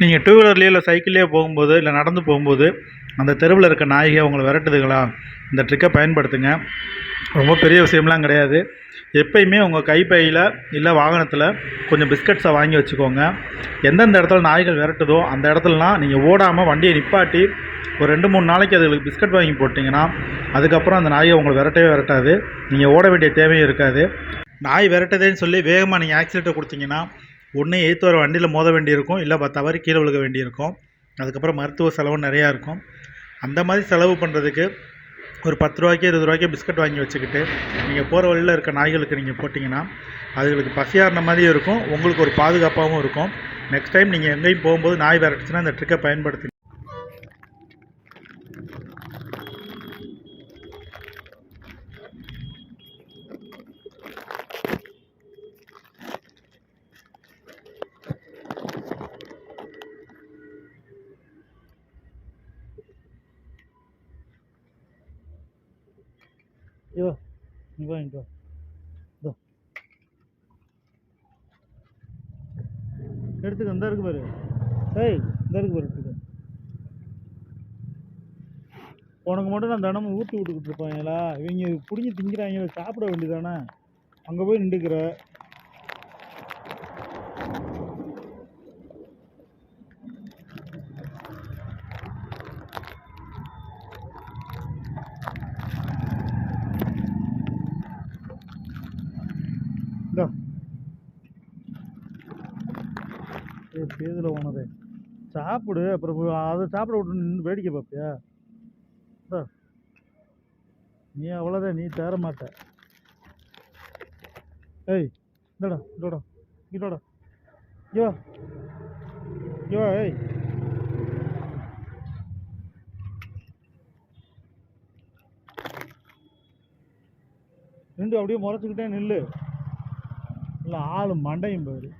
நீங்கள் டூ வீலர்லேயோ இல்லை சைக்கிள்லேயோ போகும்போது இல்லை நடந்து போகும்போது அந்த தெருவில் இருக்க நாய்கள் உங்களை விரட்டுதுங்களா? இந்த ட்ரிக்கை பயன்படுத்துங்க. ரொம்ப பெரிய விஷயம்லாம் கிடையாது. எப்பயுமே உங்கள் கைப்பையில் இல்லை வாகனத்தில் கொஞ்சம் பிஸ்கட்ஸை வாங்கி வச்சுக்கோங்க. எந்தெந்த இடத்துல நாய்கள் விரட்டுதோ அந்த இடத்துலலாம் நீங்கள் ஓடாமல் வண்டியை நிப்பாட்டி ஒரு ரெண்டு மூணு நாளைக்கு அதுகளுக்கு பிஸ்கட் வாங்கி போட்டிங்கன்னா அதுக்கப்புறம் அந்த நாயை உங்களை விரட்டவே விரட்டாது. நீங்கள் ஓட வேண்டிய தேவையும் இருக்காது. நாய் விரட்டுதேன்னு சொல்லி வேகமாக நீங்கள் ஆக்சிலேட்டர் கொடுத்தீங்கன்னா ஒன்று எய்த்து வர வண்டியில் மோத வேண்டியிருக்கும் இல்லை ப- தவறி கீழே விழுக வேண்டியிருக்கும். அதுக்கப்புறம் மருத்துவ செலவும் நிறையா இருக்கும். அந்த மாதிரி செலவு பண்ணுறதுக்கு ஒரு பத்து ரூபாய்க்கு இருபது ரூபாய்க்கு பிஸ்கட் வாங்கி வச்சுக்கிட்டு நீங்கள் போகிற வழியில் இருக்க நாய்களுக்கு நீங்கள் போட்டிங்கன்னா அதுகளுக்கு பசியாறின மாதிரியும் இருக்கும். உங்களுக்கு ஒரு பாதுகாப்பாகவும் இருக்கும். நெக்ஸ்ட் டைம் நீங்கள் எங்கேயும் போகும்போது நாய் விரட்டுச்சுன்னா இந்த ட்ரிக்கை பயன்படுத்துங்க ஐயோ நீ வாங்கிட்டு வா. இதோ. எடுத்துக்க இந்த இருக்கு பாரு. ஏய் இந்த இருக்கு பாரு எடுத்துக்க. உனக்கு மட்டும் நான் தினமும் ஊட்டி விட்டுக்கிட்டு இருப்பாங்களா இவங்க பிடிங்கி திங்கிறாங்க சாப்பிட வேண்டியதானே அங்கே போய் நின்றுக்கிற இந்தா ஏய் பேதில் உனது. சாப்பிடு அப்புறம் அதை சாப்பிட விட்டு நின்று வேடிக்கை பார்ப்பியா? இந்தா நீ அவ்வளோதான் நீ தேர மாட்ட. ஏய் இந்தடா இதோடா இதோடா யோ யோ ஏய். ரெண்டு அப்படியே முறைச்சிக்கிட்டே நில்லு. இல்லை ஆள் மண்டையும் போயிரு.